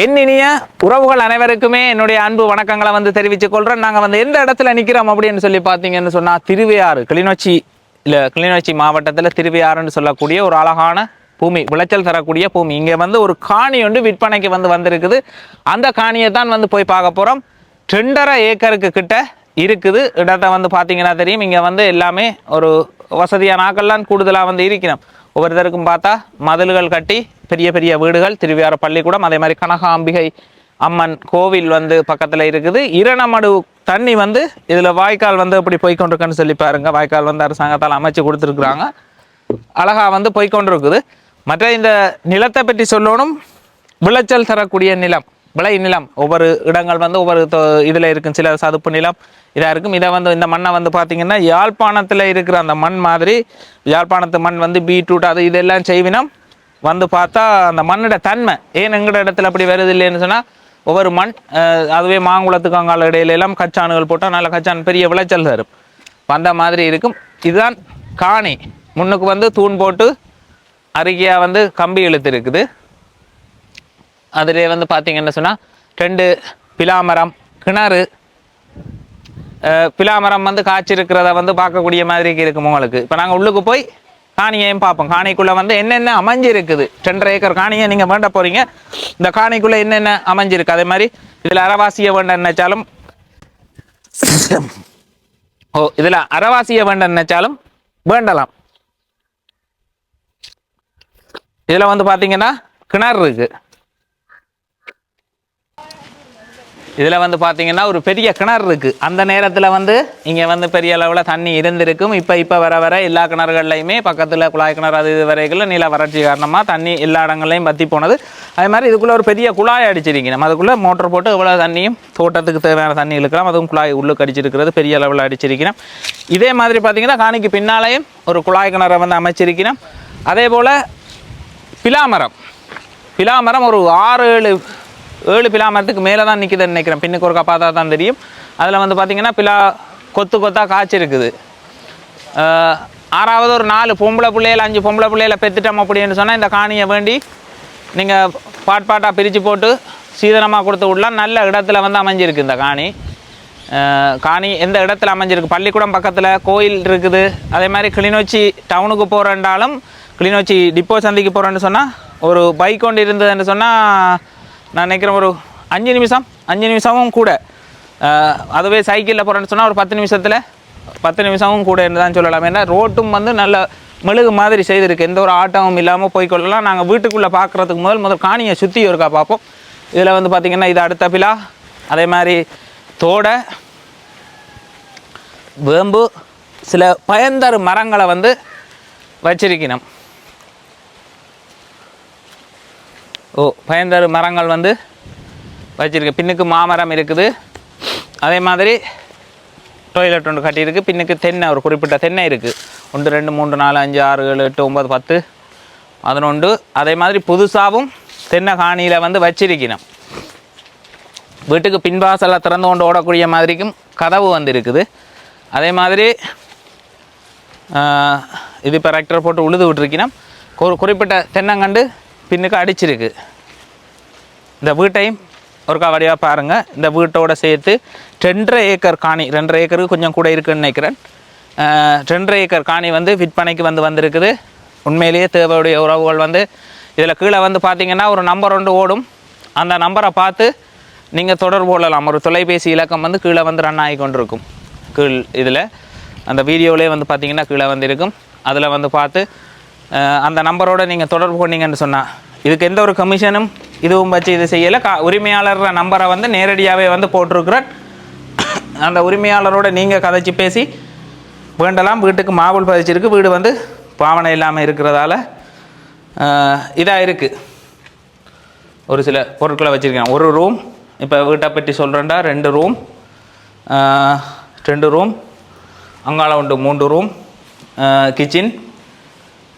என் இனிய உறவுகள் அனைவருக்குமே என்னுடைய அன்பு வணக்கங்களை வந்து தெரிவித்துக் கொள்றேன். நாங்கள் வந்து எந்த இடத்துல நிற்கிறோம் அப்படின்னு சொல்லி பார்த்தீங்கன்னு சொன்னால் திருவையாறு கிளிநொச்சி இல்லை கிளிநொச்சி மாவட்டத்தில் திருவையாறுன்னு சொல்லக்கூடிய ஒரு அழகான பூமி விளைச்சல் தரக்கூடிய பூமி. இங்கே வந்து ஒரு காணி ஒன்று விற்பனைக்கு வந்து வந்திருக்குது. அந்த காணியை தான் வந்து போய் பார்க்க போகிறோம் ரெண்டரை ஏக்கருக்கு கிட்ட இருக்குது. இடத்த வந்து பார்த்தீங்கன்னா தெரியும். இங்கே வந்து எல்லாமே ஒரு வசதியான ஆக்கள்லாம் கூடுதலாக வந்து இருக்கிறோம். ஒவ்வொருத்தருக்கும் பார்த்தா மதில்கள் கட்டி பெரிய பெரிய வீடுகள் திருவியார பள்ளிக்கூடம் அதே மாதிரி கனகாம்பிகை அம்மன் கோவில் வந்து பக்கத்தில் இருக்குது. இரணமடு தண்ணி வந்து இதில் வாய்க்கால் வந்து இப்படி போய்கொண்டிருக்குன்னு சொல்லி பாருங்க. வாய்க்கால் வந்து அரசாங்கத்தால் அமைச்சு கொடுத்துருக்குறாங்க. அழகாக வந்து போய்கொண்டிருக்குது மற்ற இந்த நிலத்தை பற்றி சொல்லணும். விளைச்சல் தரக்கூடிய நிலம். விளை நிலம். ஒவ்வொரு இடங்கள் வந்து ஒவ்வொரு தொ- இருக்கும். சில சதுப்பு நிலம் இதாக இருக்கும். இதை வந்து இந்த மண்ணை வந்து பார்த்திங்கன்னா யாழ்ப்பாணத்தில் இருக்கிற அந்த மண் மாதிரி யாழ்ப்பாணத்து மண் வந்து பீட்ரூட் அது இதெல்லாம் செய்வினம். வந்து பார்த்தா அந்த மண்ணோட தன்மை. ஏன் எங்கட இடத்துல அப்படி வருது இல்லைன்னு சொன்னால் ஒவ்வொரு மண் அதுவே மாங்குளத்துக்கு அங்கால இடையில எல்லாம் கச்சானுகள் போட்டால் நல்ல கச்சான் பெரிய விளைச்சல் தரும். அந்த மாதிரி இருக்கும். இதுதான் காணி. முன்னுக்கு வந்து தூண் போட்டு அருகியா வந்து கம்பி இழுத்து இருக்குது அதில் வந்து பார்த்தீங்கன்னு சொன்னால் ரெண்டு பிலாமரம் கிணறு. பிலாமரம் வந்து காய்ச்சிருக்கிறத வந்து பார்க்கக்கூடிய மாதிரி இருக்கும் உங்களுக்கு? இப்போ நாங்கள் உள்ளுக்கு போய் காணியையும் பார்ப்போம். காணிக்குள்ளே வந்து என்னென்ன அமைஞ்சிருக்குது? ரெண்டரை ஏக்கர் காணியை நீங்கள் வேண்ட போகிறீங்க இந்த காணிக்குள்ளே என்னென்ன அமைஞ்சிருக்கு? அதே மாதிரி இதில் அறவாசிய வேண்ட நினைச்சாலும் ஓ இதில் அறவாசிய வேண்ட நினைச்சாலும் வேண்டலாம். இதில் வந்து பார்த்தீங்கன்னா கிணறு இருக்குது இதில் வந்து பார்த்தீங்கன்னா ஒரு பெரிய கிணறு இருக்குது அந்த நேரத்தில் வந்து இங்கே வந்து பெரிய அளவில் தண்ணி இருந்திருக்கும். இப்போ இப்போ வர வர எல்லா கிணறுகள்லையுமே பக்கத்தில் குழாய் கிணறு அது இது வரைக்கும் நில வறட்சி காரணமாக தண்ணி எல்லா இடங்கள்லையும் பற்றி போனது. அதே மாதிரி இதுக்குள்ளே ஒரு பெரிய குழாய் அடிச்சிருக்கணும் அதுக்குள்ளே மோட்டர் போட்டு எவ்வளோ தண்ணியும் தோட்டத்துக்கு தேவையான தண்ணி இழுக்கலாம். அதுவும் குழாய் உள்ளுக்கு அடிச்சிருக்கிறது பெரிய அளவில் அடிச்சிருக்கணும் இதே மாதிரி பார்த்தீங்கன்னா காணிக்கு பின்னாலேயும் ஒரு குழாய் கிணறை வந்து அமைச்சிருக்கணும் அதே போல் பிலாமரம். பிலாமரம் ஒரு ஆறு ஏழு ஏழு பிலாமரத்துக்கு மேலே தான் நிற்குதுன்னு நினைக்கிறேன். பின்னுக்கு ஒருக்கா பார்த்தா தான் தெரியும். அதில் வந்து பார்த்தீங்கன்னா பிலா கொத்து கொத்தாக காய்ச்சி இருக்குது. ஆறாவது ஒரு நாலு பொம்பளை பிள்ளையில அஞ்சு பொம்பளை பிள்ளையில பெற்றுட்டோம் அப்படின்னு சொன்னால் இந்த காணியை வேண்டி நீங்கள் பாட் பாட்டாக பிரித்து போட்டு சீதனமாக கொடுத்து விடலாம். நல்ல இடத்துல வந்து அமைஞ்சிருக்கு இந்த காணி. காணி எந்த இடத்துல அமைஞ்சிருக்கு? பள்ளிக்கூடம் பக்கத்தில் கோயில் இருக்குது. அதே மாதிரி கிளிநொச்சி டவுனுக்கு போகிறேன்டாலும் கிளிநொச்சி டிப்போ சந்திக்கு போகிறேன்னு சொன்னால் ஒரு பைக் கொண்டு இருந்ததுன்னு சொன்னால் நான் நினைக்கிறேன் ஒரு அஞ்சு நிமிஷம் அஞ்சு நிமிஷமும் கூட. அதுவே சைக்கிளில் போகிறேன்னு சொன்னால் ஒரு பத்து நிமிஷத்தில் பத்து நிமிஷமும் கூட தான் சொல்லலாம். ஏன்னா ரோட்டும் வந்து நல்ல மெழுகு மாதிரி செய்திருக்கு. எந்த ஒரு ஆட்டமும் இல்லாமல் போய்க்கொள்ளலாம். நாங்கள் வீட்டுக்குள்ளே பார்க்குறதுக்கு முதல் முதல் காணியை சுற்றி ஒருக்கா பார்ப்போம். இதில் வந்து பார்த்திங்கன்னா இது அடுத்த பிலா. அதே மாதிரி தோடை வேம்பு சில பயன்தரு மரங்களை வந்து வச்சிருக்கணும். ஓ பயன்தரு மரங்கள் வந்து வச்சுருக்கு. பின்னுக்கு மாமரம் இருக்குது. அதே மாதிரி டொய்லெட் ஒன்று கட்டியிருக்கு. பின்னுக்கு தென்னை ஒரு குறிப்பிட்ட தென்னை இருக்குது ஒன்று ரெண்டு மூன்று நாலு அஞ்சு ஆறு ஏழு எட்டு ஒம்பது பத்து பதினொன்று. அதே மாதிரி புதுசாகவும் தென்னை காணியில் வந்து வச்சிருக்கணும். வீட்டுக்கு பின்வாசலை திறந்து கொண்டு ஓடக்கூடிய மாதிரிக்கும் கதவு வந்து இருக்குது அதே மாதிரி இது இப்போ ரெக்டர் போட்டு உழுது விட்டுருக்கணும். ஒரு குறிப்பிட்ட தென்னங்கண்டு பின்னுக்கு அடிச்சிருக்கு. இந்த வீட்டையும் ஒருக்கா வடிவாக பாருங்கள் இந்த வீட்டோட சேர்த்து ரெண்டரை ஏக்கர் காணி ரெண்டரை ஏக்கருக்கு கொஞ்சம் கூட இருக்குன்னு நினைக்கிறேன். ரெண்டரை ஏக்கர் காணி வந்து விற்பனைக்கு வந்து வந்திருக்குது. உண்மையிலேயே தேவையுடைய உறவுகள் வந்து இதில் கீழே வந்து பார்த்தீங்கன்னா ஒரு நம்பர் ஒன்று ஓடும். அந்த நம்பரை பார்த்து நீங்கள் தொடர்பு கொள்ளலாம். ஒரு தொலைபேசி இலக்கம் வந்து கீழே வந்து ரன் ஆகி கொண்டிருக்கும். கீழ் இதில் அந்த வீடியோவிலே வந்து பார்த்தீங்கன்னா கீழே வந்து இருக்கும் அதில் வந்து பார்த்து அந்த நம்பரோட நீங்கள் தொடர்பு கொண்டீங்கன்னு சொன்னால் இதுக்கு எந்த ஒரு கமிஷனும் இதுவும் வச்சு இது செய்யலை. கா உரிமையாளர் நம்பரை வந்து நேரடியாகவே வந்து போட்டிருக்கிறேன் அந்த உரிமையாளரோட நீங்கள் கதைச்சி பேசி வேண்டலாம் வீட்டுக்கு மாவுள் பதிச்சிருக்கு வீடு வந்து பாவனை இல்லாமல் இருக்கிறதால இதாக இருக்குது ஒரு சில பொருட்களை வச்சுருக்கேன். ஒரு ரூம் இப்போ வீட்டை பற்றி சொல்கிறேன்டா ரெண்டு ரூம் ரெண்டு ரூம் அங்காள உண்டு மூன்று ரூம் கிச்சன்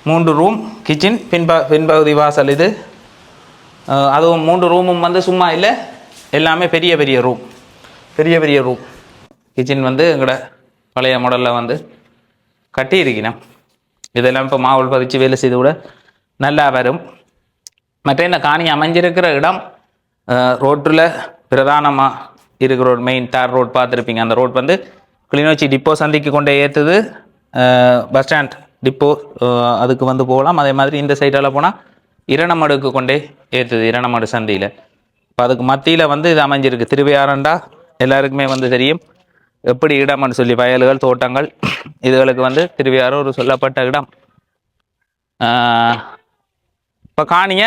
மூன்று ரூம் கிச்சன் பின்ப பின்பகுதி வாசல் இது. அதுவும் மூன்று ரூமும் வந்து சும்மா இல்லை. எல்லாமே பெரிய பெரிய ரூம் பெரிய பெரிய ரூம் கிச்சன் வந்து எங்களோட பழைய மாடலில் வந்து கட்டி இதெல்லாம் இப்போ மாவுள் பதிச்சு வேலை செய்து கூட நல்லா வரும். மற்ற இந்த காணி அமைஞ்சிருக்கிற இடம்? ரோட்டில் பிரதானமாக இருக்கிற ஒரு மெயின் தார் ரோட் பார்த்துருப்பீங்க. அந்த ரோட் வந்து கிளிநொச்சி டிப்போ சந்திக்கு கொண்டே ஏற்றுது பஸ் ஸ்டாண்ட் டிப்போ அதுக்கு வந்து போகலாம். அதே மாதிரி இந்த சைடால் போனால் இரணமடுக்கு கொண்டே ஏற்றுது இரணமடு சந்தியில். இப்போ அதுக்கு மத்தியில் வந்து இது அமைஞ்சிருக்கு. திருவையாறண்டா எல்லாருக்குமே வந்து தெரியும். எப்படி இடம்னு சொல்லி வயல்கள் தோட்டங்கள் இதுகளுக்கு வந்து திருவையாறு ஒரு சொல்லப்பட்ட இடம். இப்போ காணிய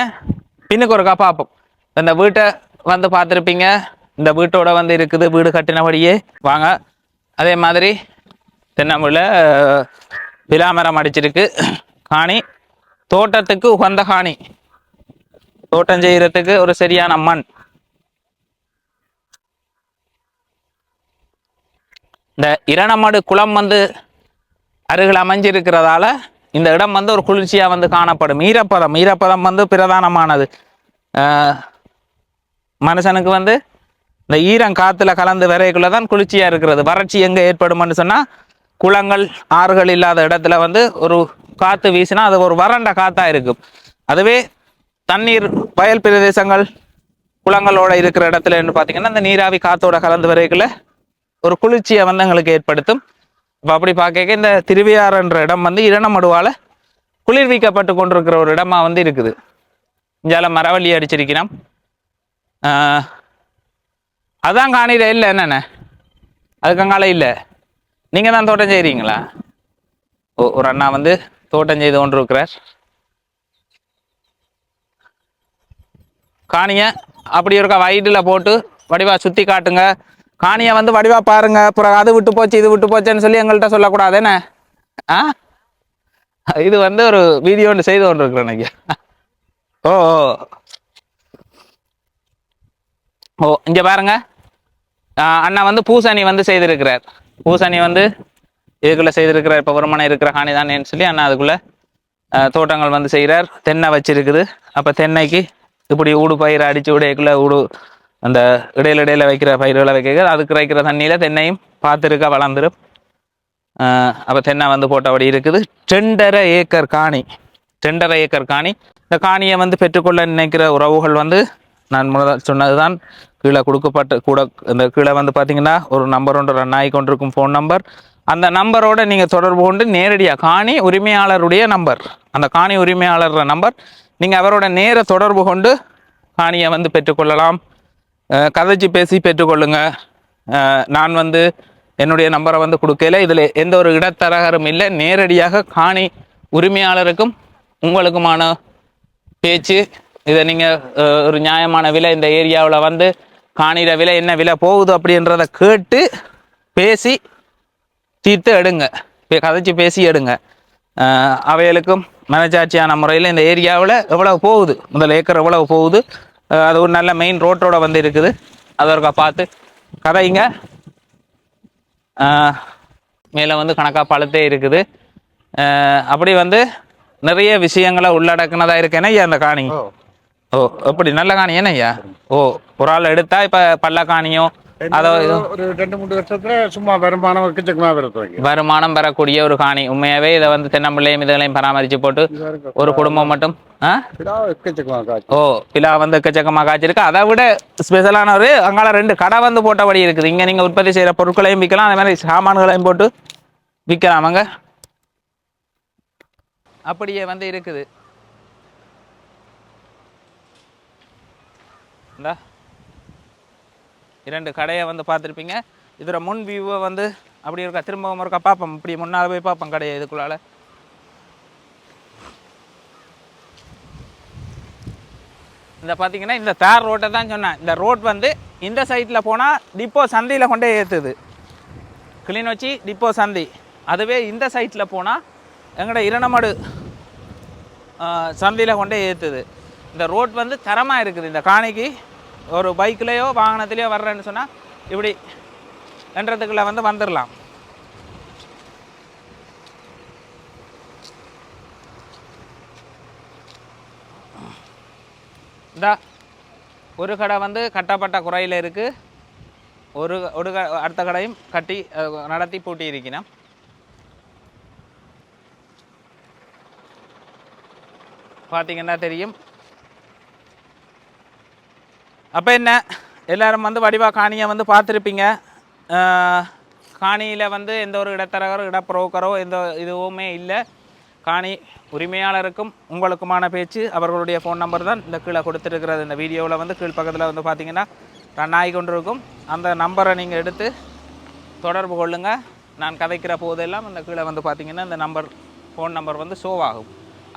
பின்னுக்கு ஒருக்கா பார்ப்போம். இந்த வீட்டை வந்து பார்த்துருப்பீங்க. இந்த வீட்டோட வந்து இருக்குது. வீடு கட்டினபடியே. வாங்க. அதே மாதிரி தென்னமுள்ள விலாமரம் அடிச்சிருக்கு. காணி. தோட்டத்துக்கு உகந்த காணி. தோட்டம் செய்யறதுக்கு ஒரு சரியான மண். இந்த இரணமடு குளம் வந்து அருகில் அமைஞ்சிருக்கிறதால இந்த இடம் வந்து ஒரு குளிர்ச்சியா வந்து காணப்படும். ஈரப்பதம். ஈரப்பதம் வந்து பிரதானமானது. ஆஹ் மனுஷனுக்கு வந்து இந்த ஈரம் காத்துல கலந்து விரைக்குள்ள தான் குளிர்ச்சியா இருக்கிறது. வறட்சி எங்க ஏற்படும்னு சொன்னா குளங்கள் ஆறுகள் இல்லாத இடத்துல வந்து ஒரு காற்று வீசினா அது ஒரு வறண்ட காத்தா இருக்கும். அதுவே தண்ணீர் வயல் பிரதேசங்கள் குளங்களோட இருக்கிற இடத்துல என்ன பார்த்தீங்கன்னா இந்த நீராவி காத்தோட கலந்து வரைக்குள்ள ஒரு குளிர்ச்சியை வந்து எங்களுக்கு ஏற்படுத்தும். இப்போ அப்படி பார்க்க இந்த திருவையாறுன்ற இடம் வந்து இரணமடுவால குளிர்விக்கப்பட்டு கொண்டிருக்கிற ஒரு இடமா வந்து இருக்குது. இஞ்சால மரவள்ளி அடிச்சிருக்கிறோம். அதான் காணியில இல்லை என்னென்ன? அதுக்கங்கால இல்லை. நீங்கள் தான் தோட்டம் செய்கிறீங்களா ஓ ஒரு அண்ணா வந்து தோட்டம் செய்து கொண்டு இருக்கிறார் காணிய அப்படி இருக்க வயிற்றில் போட்டு வடிவா சுற்றி காட்டுங்க. காணியை வந்து வடிவா பாருங்க. அப்புறம் அது விட்டு போச்சு இது விட்டு போச்சுன்னு சொல்லி எங்கள்கிட்ட சொல்லக்கூடாது என்ன? ஆ? இது வந்து ஒரு வீடியோ ஒன்று செய்து கொண்டு இருக்கிறேன் ஐயா ஓ ஓ. ஓ இங்கே பாருங்க. ஆ, அண்ணா வந்து பூசணி வந்து செய்திருக்கிறார். பூசணி வந்து இதுக்குள்ள செய்திருக்கிறார் இப்போ வருமானம் இருக்கிற காணி தானேன்னு சொல்லி அண்ணா அதுக்குள்ள தோட்டங்கள் வந்து செய்கிறார் தென்னை வச்சிருக்குது. அப்போ தென்னைக்கு இப்படி ஊடு பயிர் அடிச்சு விடையக்குள்ள ஊடு அந்த இடையில இடையில வைக்கிற பயிர்களை வைக்க அதுக்கு வைக்கிற தண்ணியில தென்னையும் பார்த்துருக்கா வளர்ந்துரும். அப்போ தென்னை வந்து போட்டபடி இருக்குது. டெண்டரை ஏக்கர் காணி டெண்டரை ஏக்கர் காணி. இந்த காணியை வந்து பெற்றுக்கொள்ள நினைக்கிற உறவுகள் வந்து நான் முன்னதாக சொன்னதுதான். கீழே கொடுக்கப்பட்ட கூட இந்த கீழே வந்து பார்த்தீங்கன்னா ஒரு நம்பர் ஒன்று ரன் ஆகி கொண்டிருக்கும் ஃபோன் நம்பர் அந்த நம்பரோட நீங்கள் தொடர்பு கொண்டு நேரடியாக காணி உரிமையாளருடைய நம்பர் அந்த காணி உரிமையாளர் நம்பர் நீங்கள் அவரோட நேர தொடர்பு கொண்டு காணியை வந்து பெற்றுக்கொள்ளலாம். கதைச்சி கதைச்சு பேசி பெற்றுக்கொள்ளுங்க. நான் வந்து என்னுடைய நம்பரை வந்து கொடுக்கல. இதில் எந்த ஒரு இடத்தரகரும் இல்லை. நேரடியாக காணி உரிமையாளருக்கும் உங்களுக்குமான பேச்சு இதை நீங்கள் ஒரு நியாயமான விலை இந்த ஏரியாவில் வந்து காணியில விலை என்ன விலை போகுது அப்படின்றத கேட்டு பேசி தீர்த்து எடுங்க. பே- கதைச்சு பேசி எடுங்க. அவைகளுக்கும் மனச்சாட்சியான முறையில் இந்த ஏரியாவில் எவ்வளவு போகுது? முதல் ஏக்கர் எவ்வளவு போகுது? அது ஒரு நல்ல மெயின் ரோட்டோட வந்து இருக்குது அதற்கா பார்த்து கதைங்க. மேலே வந்து கணக்காக பழுத்தே இருக்குது. அப்படி வந்து நிறைய விஷயங்களை உள்ளடக்கினதாக இருக்கேன்னா அந்த காணி? ஓ எப்படி? நல்ல காணி ஐயா ஓ ஒரு ஆள் எடுத்தா இப்ப பல்ல காணியும். அதை ஒரு ரெண்டு மூணு வருஷத்துல சும்மா வருமானம் எக்கச்சக்கமா வருமானம் பெறக்கூடிய ஒரு காணி. உண்மையாவே இதை வந்து தென்னம்பிள்ளையும் இதுகளையும் பராமரிச்சு போட்டு ஒரு குடும்பம் மட்டும்? எக்கச்சக்கமா ஓ பிலா வந்து எக்கச்சக்கமாக காய்ச்சிருக்கு. அதை விட ஸ்பெஷலான ஒரு அங்கால ரெண்டு கடை வந்து போட்டபடி இருக்குது. இங்க நீங்க உற்பத்தி செய்யற பொருட்களையும் விற்கலாம். அதே மாதிரி சாமான்களையும் போட்டு விற்கலாமாங்க? அப்படியே வந்து இருக்குது. இந்த. இரண்டு கடையை வந்து பார்த்துருப்பீங்க. இதில் முன் வியூவை வந்து அப்படி இருக்கா? திரும்பவும் இருக்கா? பார்ப்போம். இப்படி முன்னால் போய் பார்ப்போம் கடையை இதுக்குள்ளால. இந்த பார்த்தீங்கன்னா இந்த தார் ரோட்டை தான் சொன்னேன். இந்த ரோட் வந்து இந்த சைட்டில் போனால் டிப்போ சந்தையில் கொண்டே ஏற்றுது கிளிநொச்சி டிப்போ சந்தி. அதுவே இந்த சைட்டில் போனால் எங்களோட இரணமடு சந்தையில் கொண்டே ஏற்றுது இந்த ரோட் வந்து தரமாக இருக்குது. இந்த காணிக்கு ஒரு பைக்லேயோ வாகனத்துலேயோ வர்றேன்னு சொன்னால் இப்படி என்றதுக்குள்ளே வந்து வந்துடலாம் இந்த ஒரு கடை வந்து கட்டப்பட்ட குறையில் இருக்குது ஒரு ஒரு அடுத்த கடையும் கட்டி நடத்தி பூட்டி இருக்கணும் பார்த்தீங்கன்னா தெரியும். அப்போ என்ன? எல்லாரும் வந்து வடிவா காணியை வந்து பார்த்துருப்பீங்க. காணியில் வந்து எந்த ஒரு இடத்தரகரோ இடப்புரோக்கரோ எந்த இதுவுமே இல்லை. காணி உரிமையாளருக்கும் உங்களுக்குமான பேச்சு. அவர்களுடைய ஃபோன் நம்பர் தான் இந்த கீழே கொடுத்துருக்கிறது. இந்த வீடியோவில் வந்து கீழ் பக்கத்தில் வந்து பார்த்தீங்கன்னா ரன் ஆகி கொண்டிருக்கும் அந்த நம்பரை நீங்கள் எடுத்து தொடர்பு கொள்ளுங்கள் நான் கதைக்கிற போதெல்லாம் இந்த கீழே வந்து பார்த்திங்கன்னா இந்த நம்பர் ஃபோன் நம்பர் வந்து ஷோ ஆகும்.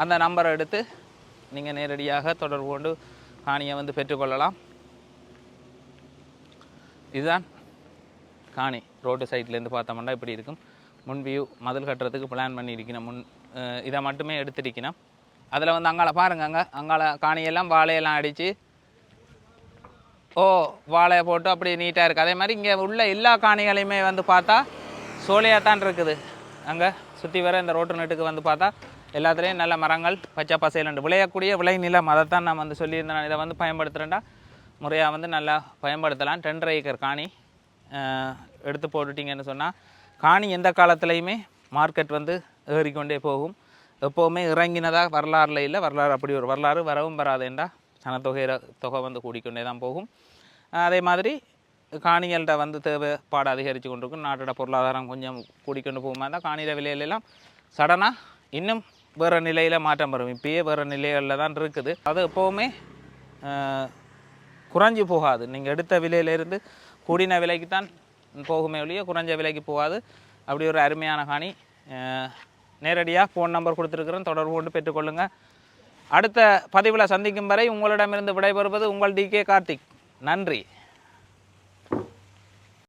அந்த நம்பரை எடுத்து நீங்கள் நேரடியாக தொடர்பு கொண்டு காணியை வந்து பெற்றுக்கொள்ளலாம் இதுதான் காணி. ரோட்டு சைட்லேருந்து பார்த்தோம்னா இப்படி இருக்கும். முன் வியூ மதில் கட்டுறதுக்கு பிளான் பண்ணியிருக்கணும். முன் இதை மட்டுமே எடுத்துருக்கணும். அதில் வந்து அங்கால பாருங்க அங்கே அங்கால காணியெல்லாம் வாழையெல்லாம் அடித்து ஓ வாழையை போட்டு அப்படி நீட்டாக இருக்குது அதே மாதிரி இங்கே உள்ள எல்லா காணிகளையுமே வந்து பார்த்தா சோலையாக தான் இருக்குது. அங்கே சுற்றி வர இந்த ரோட்டு நெட்டுக்கு வந்து பார்த்தா எல்லாத்துலேயும் நல்ல மரங்கள் பச்சை பசையில் விளையக்கூடிய விளைநிலம் அதை தான் நான் வந்து சொல்லியிருந்தேன். நான் இதை வந்து பயன்படுத்துகிறேன்டா முறையாக வந்து நல்லா பயன்படுத்தலாம். டெண்டர் ஏக்கர் காணி எடுத்து போட்டுட்டிங்கன்னு சொன்னால் காணி எந்த காலத்துலையுமே மார்க்கெட் வந்து ஏறிக்கொண்டே போகும். எப்போவுமே இறங்கினதாக வரலாறுல இல்லை வரலாறு அப்படி ஒரு வரலாறு வரவும் வராதேண்டா சனத்தொகை தொகை வந்து கூடிக்கொண்டே தான் போகும். அதே மாதிரி காணிகள்கிட்ட வந்து தேவைப்பாடு அதிகரித்து கொண்டிருக்கும். நாட்டோட பொருளாதாரம் கொஞ்சம் கூடிக்கொண்டு போகுமா இருந்தால் காணியில விலையிலெல்லாம் சடனாக இன்னும் வேறு நிலையில் மாற்றம் வரும். இப்பயே வேறு நிலைகளில் தான் இருக்குது. அது எப்போவுமே குறைஞ்சி போகாது. நீங்கள் எடுத்த விலையிலேருந்து கூடின விலைக்கு தான் போகுமே ஒழிய குறைஞ்ச விலைக்கு போகாது. அப்படி ஒரு அருமையான காணி. நேரடியாக ஃபோன் நம்பர் கொடுத்துருக்குறேன் தொடர்பு கொண்டு பெற்றுக்கொள்ளுங்கள் அடுத்த பதிவில் சந்திக்கும் வரை உங்களிடமிருந்து விடைபெறுவது உங்கள் டி கே கார்த்திக். நன்றி.